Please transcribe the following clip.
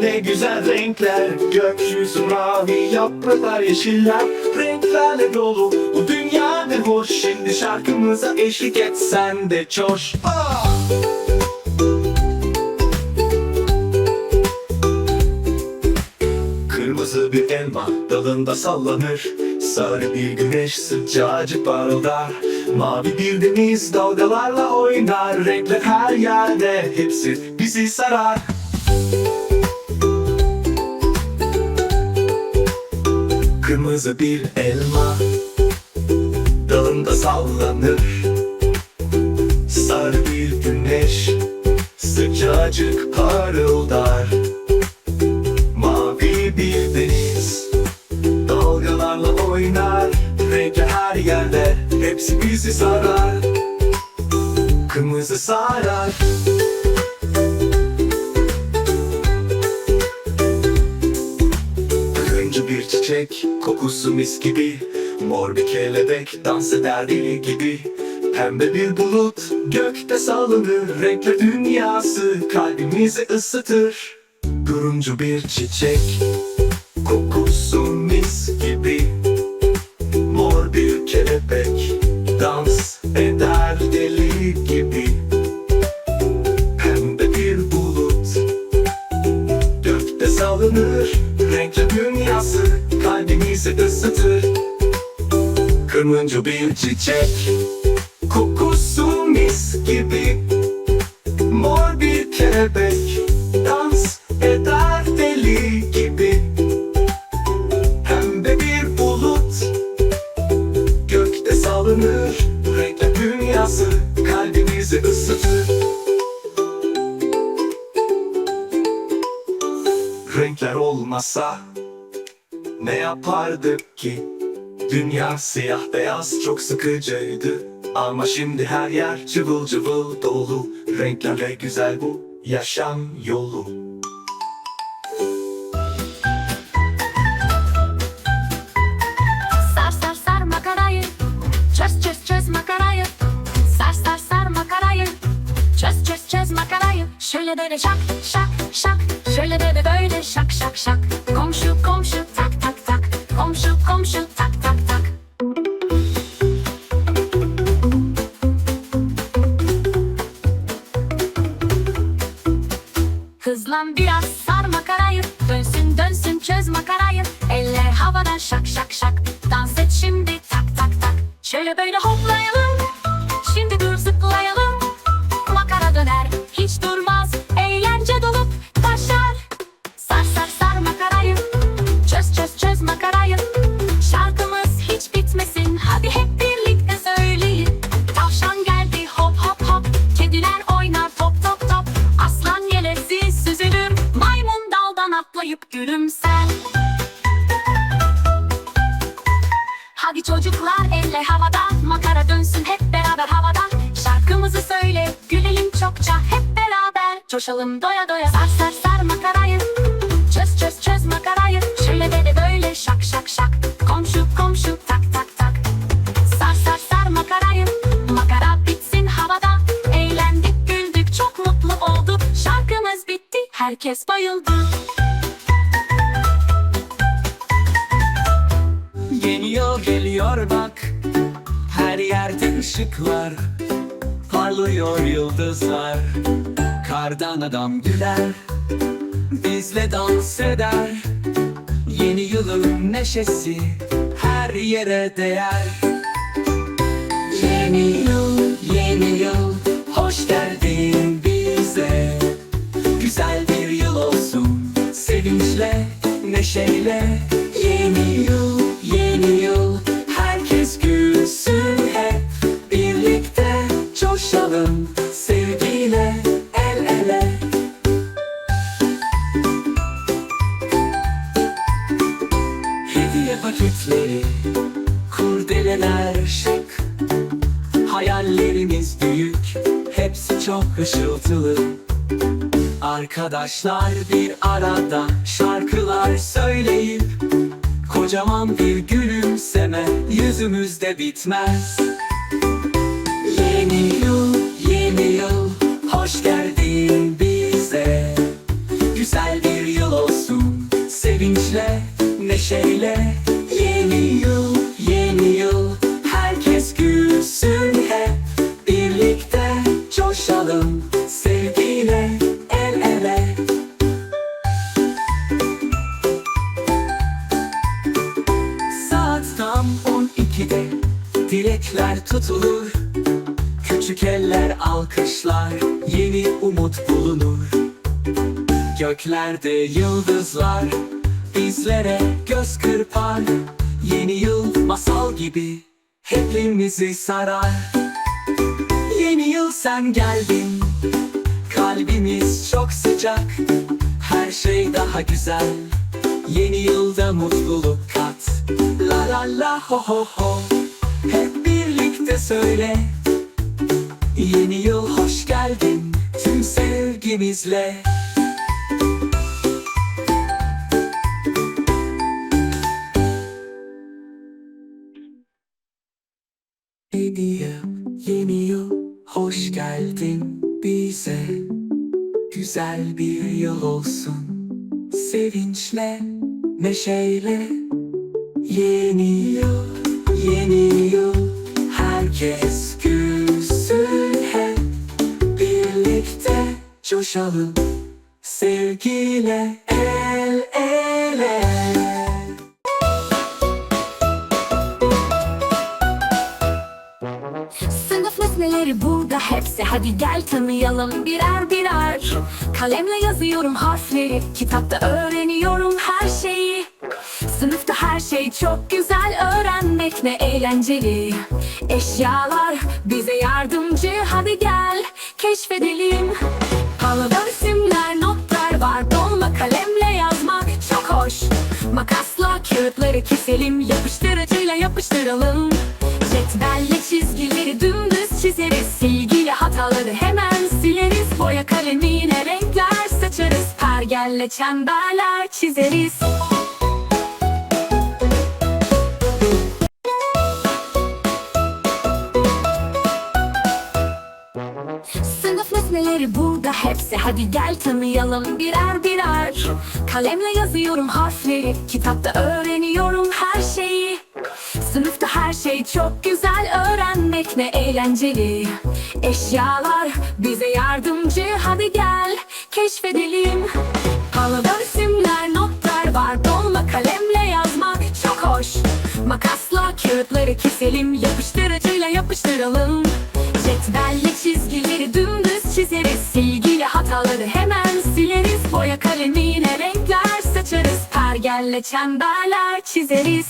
ne güzel renkler. Gökyüzü mavi yapraklar yeşiller. Renklerle dolu bu dünya ne hoş. Şimdi şarkımıza eşlik et sen de coş. Ah! Kırmızı bir elma dalında sallanır. Sarı bir güneş sıcacık parıldar. Mavi bir deniz dalgalarla oynar. Renkler her yerde hepsi bizi sarar Kırmızı bir elma Dalında sallanır. Sarı bir güneş Sıcacık parıldar. Mavi bir deniz Dalgalarla oynar. Renkler her yerde Hepsi bizi sarar. Kırmızı sarar. Bir çiçek Kokusu mis gibi Mor bir kelebek Dans eder deli gibi. Pembe bir bulut Gökte sallanır Renkler dünyası Kalbimizi ısıtır. Turuncu bir çiçek Kırmızı bir çiçek. Kokusu mis gibi. Mor bir kelebek. Dans eder deli gibi. Pembe bir bulut. Gökte sallanır Renkli dünyası Kalbimizi ısıtır. Renkler olmasa Ne yapardık ki Dünya siyah beyaz çok sıkıcıydı. Ama şimdi her yer cıvıl cıvıl dolu. Renklerle güzel bu yaşam yolu. Sar sar sar makarayı. Çöz çöz çöz makarayı. Sar sar sar makarayı. Çöz çöz çöz makarayı. Şöyle böyle şak şak şak. Şöyle böyle böyle şak şak şak. Komşu komşu Hızlan biraz sar makarayı. Dönsün dönsün çöz makarayı. Eller havada şak şak şak. Dans et şimdi tak tak tak. Şöyle böyle hoplayalım gülümser Hadi çocuklar eller havada Makara dönsün hep beraber havada. Şarkımızı söyle gülelim çokça hep beraber. Coşalım doya doya sar sar sar makarayı. Çöz çöz çöz makarayı. Şöyle böyle böyle şak şak şak. Komşu komşu tak tak tak. Sar sar sar makarayı. Makara bitsin havada. Eğlendik güldük çok mutlu olduk. Şarkımız bitti herkes bayıldı Yeni yıl geliyor bak. Her yerde ışıklar Parlıyor yıldızlar. Kardan adam güler. Bizle dans eder. Yeni yılın neşesi Her yere değer. Yeni yıl, yeni yıl. Hoş geldin bize. Güzel bir yıl olsun. Sevinçle, neşeyle. Yeni yıl, paketleri Kurdeleler şık Hayallerimiz büyük Hepsi çok ışıltılı. Arkadaşlar bir arada şarkılar söyleyip Kocaman bir gülümseme yüzümüzde bitmez. Yeni yıl, yeni yıl, hoş geldin bize. Güzel bir yıl Sevinçle, neşeyle Yeni yıl, yeni yıl Herkes gülsün hep. Birlikte coşalım Sevgiyle, el ele. Saat tam 12'de Dilekler tutulur. Küçük eller alkışlar. Yeni umut bulunur. Göklerde yıldızlar Bizlere göz kırpar masal gibi Hepimizi sarar. Yeni yıl sen geldin Kalbimiz çok sıcak Her şey daha güzel. Yeni yılda mutluluk kat La la la ho ho ho. Hep birlikte söyle Yeni yıl hoş geldin Tüm sevgimizle Hediye yeni yıl hoş geldin bize. Güzel bir yıl olsun. Sevinçle, neşeyle Yeni yıl, yeni yıl Herkes gülsün hep Birlikte. Coşalım Sevgiyle Nesneleri burada hepsi. Hadi gel tanıyalım birer birer. Kalemle yazıyorum harfleri. Kitapta öğreniyorum her şeyi. Sınıfta her şey çok güzel Öğrenmek ne eğlenceli. Eşyalar bize yardımcı. Hadi gel keşfedelim. Havada resimler notlar var. Dolma kalemle yazmak çok hoş. Makasla kağıtları keselim Yapıştırıcıyla yapıştıralım. Cetvelle çizgileri Silgiyle hataları hemen sileriz. Boya kalemiyle renkler saçarız. Pergelle çemberler çizeriz. Sınıf nesneleri burada hepsi. Hadi gel tanıyalım birer birer. Kalemle yazıyorum harfleri. Kitapta öğreniyorum her şeyi şey çok güzel Öğrenmek ne eğlenceli. Eşyalar bize yardımcı Hadi gel keşfedelim. Halıda resimler notlar var Dolma kalemle yazmak çok hoş. Makasla kağıtları keselim Yapıştırıcıyla yapıştıralım. Cetvelle çizgileri dümdüz çizeriz Silgiyle hataları hemen sileriz. Boya kalemiyle renkler saçarız Pergelle çemberler çizeriz